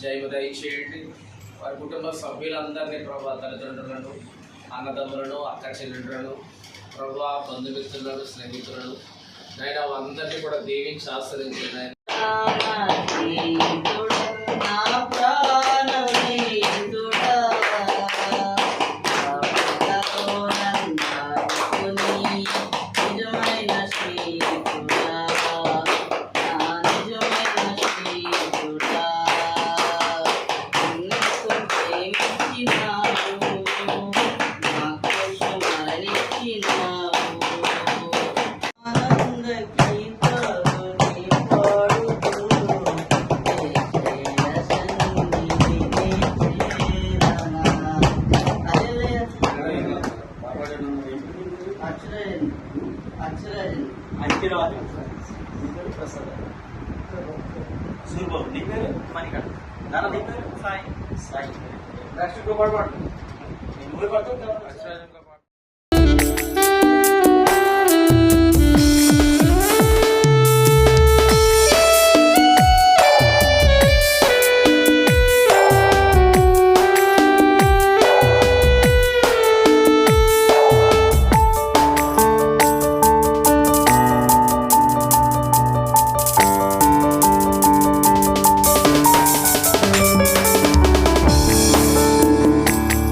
జయము దయచేయండి వారి కుటుంబ సభ్యులందరినీ ప్రభా తల్లిదండ్రులను అన్నదమ్ములను అక్క చెల్లెండ్రులను ప్రభా బంధుమిత్రులను స్నేహితులను నైనా అందరినీ కూడా దీవించి ఆశ్రయించండి. అక్షరయన్ అక్షరయన్ సూర్బాబు నీ పేరు మణికంఠ నాన్న నీ పేరు సాయి సాయి నెక్స్ట్ ఇంకో పాట పాడు నువ్వు పాడు